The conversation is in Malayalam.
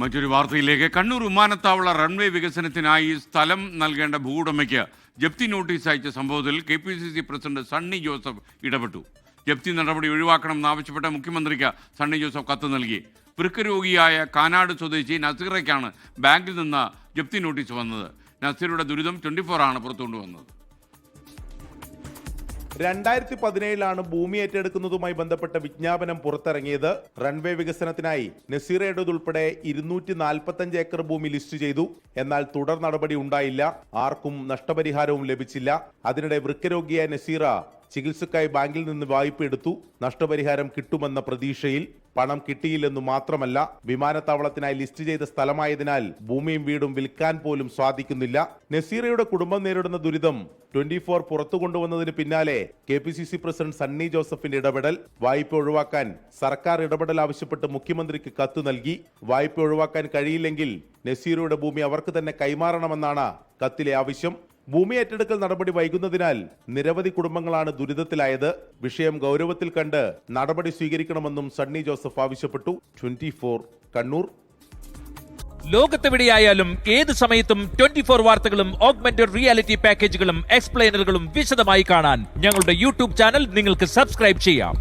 മറ്റൊരു വാർത്തയിലേക്ക്. കണ്ണൂർ വിമാനത്താവള റൺവേ വികസനത്തിനായി സ്ഥലം നൽകേണ്ട ഭൂവുടമയ്ക്ക് ജപ്തി നോട്ടീസ് അയച്ച സംഭവത്തിൽ K P C C president Sunny Joseph ഇടപെട്ടു. ജപ്തി നടപടി ഒഴിവാക്കണമെന്നാവശ്യപ്പെട്ട മുഖ്യമന്ത്രിക്ക് സണ്ണി ജോസഫ് കത്ത് നൽകി. വൃക്കരോഗിയായ കാനാട് സ്വദേശി നസീറയ്ക്കാണ് ബാങ്കിൽ നിന്ന് ജപ്തി നോട്ടീസ് വന്നത്. നസീറുടെ ദുരിതം ട്വന്റി ആണ് പുറത്തുകൊണ്ടുവന്നത് രണ്ടായിരത്തി പതിനേഴിലാണ് ഭൂമി ഏറ്റെടുക്കുന്നതുമായി ബന്ധപ്പെട്ട വിജ്ഞാപനം പുറത്തിറങ്ങിയത്. റൺവേ വികസനത്തിനായി നസീറയുടേതുൾപ്പെടെ ഇരുന്നൂറ്റി നാൽപ്പത്തഞ്ച് ഏക്കർ ഭൂമി ലിസ്റ്റ് ചെയ്തു. എന്നാൽ തുടർ നടപടി ഉണ്ടായില്ല. ആർക്കും നഷ്ടപരിഹാരവും ലഭിച്ചില്ല. അതിനിടെ വൃക്കരോഗിയായ നസീറ ചികിത്സക്കായി ബാങ്കിൽ നിന്ന് വായ്പ എടുത്തു നഷ്ടപരിഹാരം കിട്ടുമെന്ന പ്രതീക്ഷയിൽ പണം കിട്ടിയില്ലെന്നു മാത്രമല്ല വിമാനത്താവളത്തിനായി ലിസ്റ്റ് ചെയ്ത സ്ഥലമായതിനാൽ ഭൂമിയും വീടും വിൽക്കാൻ പോലും സാധിക്കുന്നില്ല. നസീറയുടെ കുടുംബം നേരിടുന്ന ദുരിതം ട്വന്റി ഫോർ പുറത്തു കൊണ്ടുവന്നതിന് പിന്നാലെ K P C C president Sunny ജോസഫിന്റെ ഇടപെടൽ വായ്പ ഒഴിവാക്കാൻ സർക്കാർ ഇടപെടൽ ആവശ്യപ്പെട്ട് മുഖ്യമന്ത്രിക്ക് കത്ത് നൽകി. വായ്പ ഒഴിവാക്കാൻ കഴിയില്ലെങ്കിൽ നസീറയുടെ ഭൂമി അവർക്ക് തന്നെ കൈമാറണമെന്നാണ് കത്തിലെ ആവശ്യം. ഭൂമി ഏറ്റെടുക്കൽ നടപടി വൈകുന്നതിനാൽ നിരവധി കുടുംബങ്ങളാണ് ദുരിതത്തിലായത്. വിഷയം ഗൗരവത്തിൽ കണ്ട് നടപടി സ്വീകരിക്കണമെന്നും സണ്ണി ജോസഫ് ആവശ്യപ്പെട്ടു. ട്വന്റി കണ്ണൂർ. ലോകത്തെവിടെയായാലും ഏത് സമയത്തും ട്വന്റി ഫോർ വാർത്തകളും ഓഗ്മെന്റഡ് റിയാലിറ്റി പാക്കേജുകളും എക്സ്പ്ലെയിനറുകളും വിശദമായി കാണാൻ ഞങ്ങളുടെ യൂട്യൂബ് ചാനൽ നിങ്ങൾക്ക് സബ്സ്ക്രൈബ് ചെയ്യാം.